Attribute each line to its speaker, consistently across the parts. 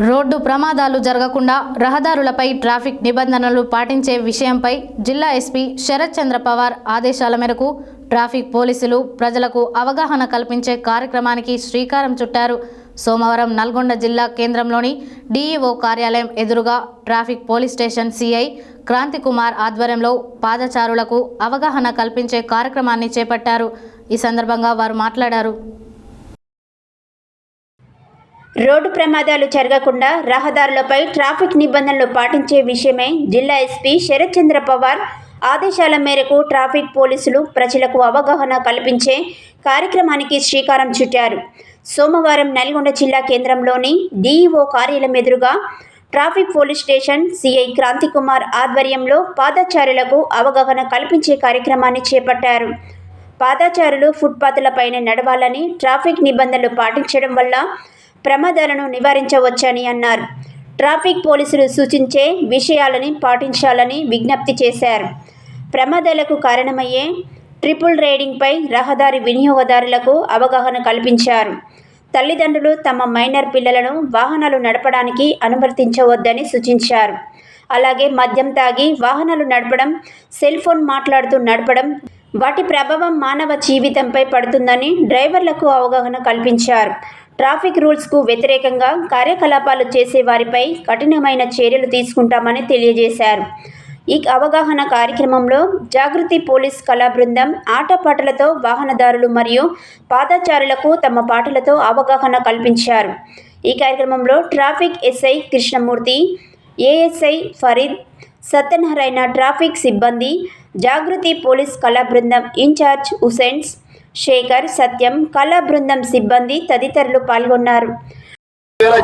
Speaker 1: Road ప్రమాదాలు జరగకుండా రహదారులపై ట్రాఫిక్ నిబంధనలు పాటించే విషయంపై జిల్లా ఎస్పీ శరత్ చంద్ర పవార్ ఆదేశాల మేరకు ట్రాఫిక్ పోలీసులు ప్రజలకు అవగాహన కల్పించే కార్యక్రమానికి శ్రీకారం చుట్టారు. సోమవారం నల్గొండ జిల్లా కేంద్రంలోని డీఈఓ కార్యాలయం ఎదురుగా traffic police station CI Kranthi Kumar ఆధ్వర్యంలో పాదచారులకు అవగాహన కల్పించే కార్యక్రమాన్ని చేపట్టారు. ఈ సందర్భంగా వారు మాట్లాడారు.
Speaker 2: రోడ్డు ప్రమాదాలు జరగకుండా రహదారులపై ట్రాఫిక్ నిబంధనలు పాటించే విషయమై జిల్లా ఎస్పీ శరత్ చంద్ర పవార్ ఆదేశాల మేరకు ట్రాఫిక్ పోలీసులు ప్రజలకు అవగాహన కల్పించే కార్యక్రమానికి శ్రీకారం చుట్టారు. సోమవారం నల్గొండ జిల్లా కేంద్రంలోని డీఈఓ కార్యాలయం ఎదురుగా traffic police station CI Kranthikumar ఆధ్వర్యంలో పాదచారులకు అవగాహన కల్పించే కార్యక్రమాన్ని చేపట్టారు. పాదచారులు ఫుట్పాత్లపైన నడవాలని ట్రాఫిక్ నిబంధనలు పాటించడం వల్ల ప్రమాదాలను నివారించవచ్చని అన్నారు. ట్రాఫిక్ పోలీసులు సూచించే విషయాలని పాటించాలని విజ్ఞప్తి చేశారు. ప్రమాదాలకు కారణమయ్యే ట్రిపుల్ రైడింగ్పై రహదారి వినియోగదారులకు అవగాహన కల్పించారు. తల్లిదండ్రులు తమ మైనర్ పిల్లలను వాహనాలు నడపడానికి అనుమతించవద్దని సూచించారు. అలాగే మద్యం తాగి వాహనాలు నడపడం సెల్ ఫోన్ మాట్లాడుతూ నడపడం వాటి ప్రభావం మానవ జీవితంపై పడుతుందని డ్రైవర్లకు అవగాహన కల్పించారు. ట్రాఫిక్ రూల్స్కు వ్యతిరేకంగా కార్యకలాపాలు చేసే వారిపై కఠినమైన చర్యలు తీసుకుంటామని తెలియజేశారు. ఈ అవగాహన కార్యక్రమంలో జాగృతి పోలీస్ కళా బృందం ఆటపాటలతో వాహనదారులు మరియు పాదచారులకు తమ పాటలతో అవగాహన కల్పించారు. ఈ కార్యక్రమంలో traffic SI Krishnamurthy ASI Farid Satyanarayana traffic సిబ్బంది జాగృతి పోలీస్ కళా బృందం ఇన్ఛార్జ్ హుసేన్స్ శేఖర్ సత్యం కళా బృందం సిబ్బంది తదితరులు పాల్గొన్నారు.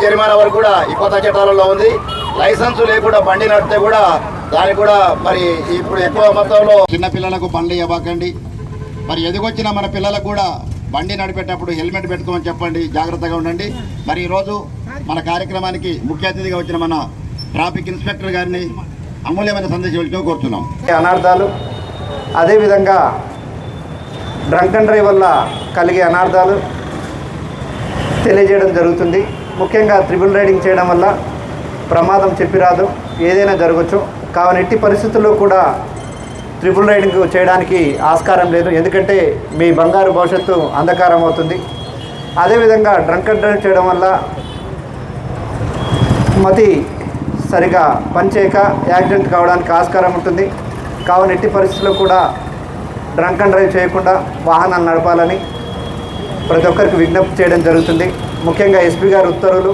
Speaker 3: జరిమానా వరకు కూడా ఈ కొత్త చట్టాలలో ఉంది. లైసెన్స్ లేకుండా బండి నడితే కూడా దానికి కూడా మరి ఇప్పుడు ఎక్కువ మొత్తంలో చిన్న పిల్లలకు బండి ఇవ్వకండి. మరి ఎదిగొచ్చిన మన పిల్లలకు కూడా బండి నడిపేటప్పుడు హెల్మెట్ పెట్టుకోమని చెప్పండి. జాగ్రత్తగా ఉండండి. మరి ఈరోజు మన కార్యక్రమానికి ముఖ్య అతిథిగా వచ్చిన మన ట్రాఫిక్ ఇన్స్పెక్టర్ గారిని అమూల్యమైన సందేశం కోరుతున్నాం.
Speaker 4: అనార్థాలు. అదేవిధంగా డ్రంక్ అండ్ డ్రైవ్ వల్ల కలిగే అనార్థాలు తెలియజేయడం జరుగుతుంది. ముఖ్యంగా త్రిబుల్ రైడింగ్ చేయడం వల్ల ప్రమాదం చెప్పిరాదు ఏదైనా జరగచ్చు. కావున ఎట్టి పరిస్థితుల్లో కూడా త్రిబుల్ రైడింగ్ చేయడానికి ఆస్కారం లేదు. ఎందుకంటే మీ బంగారు భవిష్యత్తు అంధకారం అవుతుంది. అదేవిధంగా డ్రంక్ అండ్ డ్రైవ్ చేయడం వల్ల మతి సరిగా పనిచేయక యాక్సిడెంట్ కావడానికి ఆస్కారం ఉంటుంది. కావున ఎట్టి పరిస్థితుల్లో కూడా డ్రంక్ అండ్ డ్రైవ్ చేయకుండా వాహనాలు నడపాలని ప్రతి ఒక్కరికి విజ్ఞప్తి చేయడం జరుగుతుంది. ముఖ్యంగా ఎస్పీ గారి ఉత్తర్వులు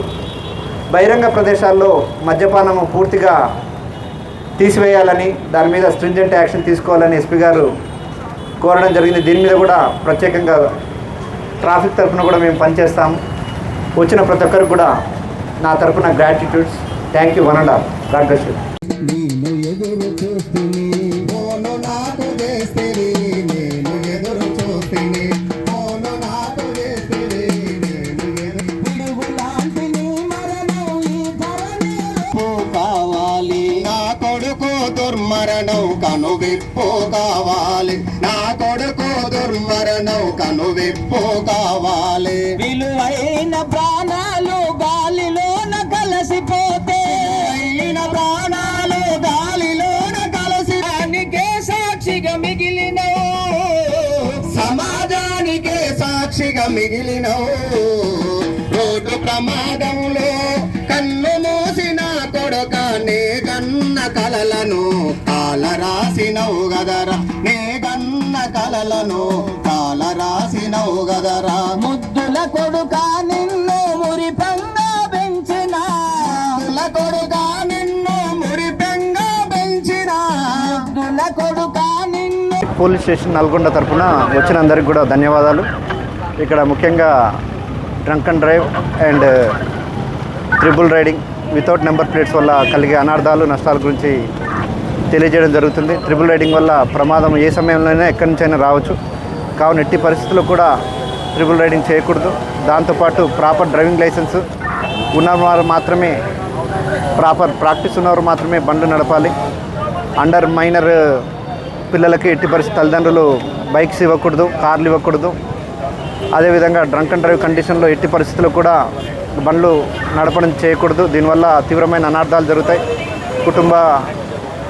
Speaker 4: బహిరంగ ప్రదేశాల్లో మద్యపానము పూర్తిగా తీసివేయాలని దాని మీద స్ట్రింజెంట్ యాక్షన్ తీసుకోవాలని ఎస్పీ గారు కోరడం జరిగింది. దీని మీద కూడా ప్రత్యేకంగా ట్రాఫిక్ తరఫున కూడా మేము పనిచేస్తాము. వచ్చిన ప్రతి ఒక్కరికి కూడా నా తరఫున gratitudes thank you one and all God bless you
Speaker 5: కనువిప్పు కావాలి నా కొడుకు దుర్మరణం కనువిప్పు కావాలి. విలువైన ప్రాణాలు గాలిలోన కలిసిపోతే. విలువైన ప్రాణాలు గాలిలోన కలిసి దానికే సాక్షిగా మిగిలిన సమాజానికే సాక్షిగా మిగిలిన రోడ్డు ప్రమాదంలో రాసినవు గదరా. నే గన్న కలలను కాల రాసినవు గదరా. ముద్దుల కొడుక నిన్ను మురిపంగా పెంచిన. ముద్దుల కొడుక నిన్ను మురిపెంగా పెంచిన. ముద్దుల కొడుక నిన్ను
Speaker 4: పోలీస్ స్టేషన్ నల్గొండ తరఫున వచ్చిన అందరికి కూడా ధన్యవాదాలు. ఇక్కడ ముఖ్యంగా drunk and drive and triple riding without number plates వల్ల కలిగే అనార్థాలు నష్టాల గురించి తెలియజేయడం జరుగుతుంది. ట్రిపుల్ రైడింగ్ వల్ల ప్రమాదం ఏ సమయంలోనైనా ఎక్కడి నుంచైనా రావచ్చు. కావున ఎట్టి పరిస్థితుల్లో కూడా ట్రిపుల్ రైడింగ్ చేయకూడదు. దాంతోపాటు ప్రాపర్ డ్రైవింగ్ లైసెన్స్ ఉన్నవారు మాత్రమే ప్రాపర్ ప్రాక్టీస్ ఉన్నవారు మాత్రమే బండ్లు నడపాలి. అండర్ మైనర్ పిల్లలకి ఎట్టి పరిస్థితి తల్లిదండ్రులు బైక్స్ ఇవ్వకూడదు కార్లు ఇవ్వకూడదు. అదేవిధంగా డ్రంక్ అండ్ డ్రైవ్ కండిషన్లో ఎట్టి పరిస్థితుల్లో కూడా బండ్లు నడపడం చేయకూడదు. దీనివల్ల తీవ్రమైన అనార్థాలు జరుగుతాయి. కుటుంబ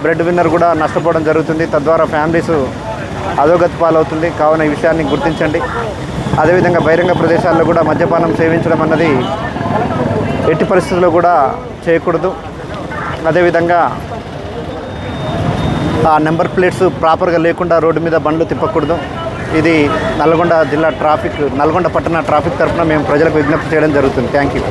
Speaker 4: బ్రెడ్ విన్నర్ కూడా నష్టపోవడం జరుగుతుంది. తద్వారా ఫ్యామిలీస్ అధోగతి పాలవుతుంది. కావున ఈ విషయాన్ని గుర్తించండి. అదేవిధంగా బహిరంగ ప్రదేశాల్లో కూడా మద్యపానం సేవించడం అన్నది ఎట్టి పరిస్థితుల్లో కూడా చేయకూడదు. అదేవిధంగా ఆ నెంబర్ ప్లేట్స్ ప్రాపర్గా లేకుండా రోడ్డు మీద బండ్లు తిప్పకూడదు. ఇది నల్గొండ జిల్లా ట్రాఫిక్ నల్గొండ పట్టణ ట్రాఫిక్ తరఫున మేము ప్రజలకు విజ్ఞప్తి చేయడం జరుగుతుంది. Thank you.